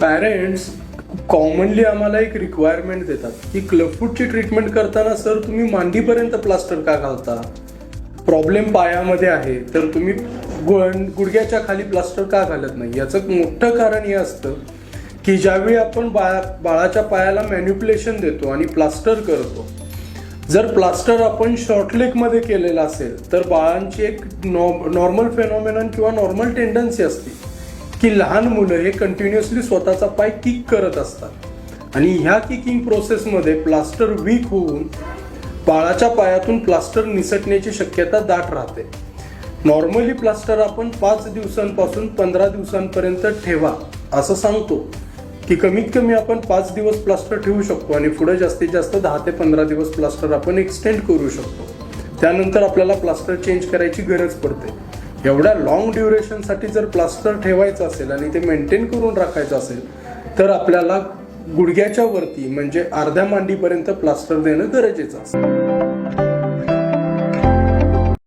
Parents commonly आम्हाला एक requirement देतात की क्लबफूटची ट्रीटमेंट करताना सर तुम्ही मांडीपर्यंत प्लास्टर का घालता? प्रॉब्लेम पायामध्ये आहे तर तुम्ही गुडघ्याच्या खाली प्लास्टर का घालत नाही? याचं मोठं कारण हे असतं की ज्यावेळी आपण बाळा बाळाच्या पायाला मॅन्युप्युलेशन देतो आणि प्लास्टर करतो जर प्लास्टर आपण शॉर्टलेगमध्ये केलेला असेल तर बाळांची एक नॉर्मल फेनॉमिनन किंवा नॉर्मल टेंडन्सी असते. की लहान मुलं हे कंटिन्युअसली स्वतःचा पाय किक करत असतात. आणि ह्या किकिंग प्रोसेसमध्ये प्लास्टर वीक होऊन बाळाच्या पायातून प्लास्टर निसटण्याची शक्यता दाट राहते. नॉर्मली प्लास्टर आपण पाच दिवसांपासून पंधरा दिवसांपर्यंत ठेवा असं सांगतो. की कमीत कमी आपण पाच दिवस प्लास्टर ठेवू शकतो आणि पुढे जास्तीत जास्त दहा ते पंधरा दिवस प्लास्टर आपण एक्सटेंड करू शकतो. त्यानंतर आपल्याला प्लास्टर चेंज करायची गरज पडते. एवढ्या लॉंग ड्युरेशनसाठी जर प्लास्टर ठेवायचं असेल आणि ते मेंटेन करून राखायचं असेल तर आपल्याला गुडघ्याच्या वरती म्हणजे अर्ध्या मांडीपर्यंत प्लास्टर देणं गरजेचं असतं.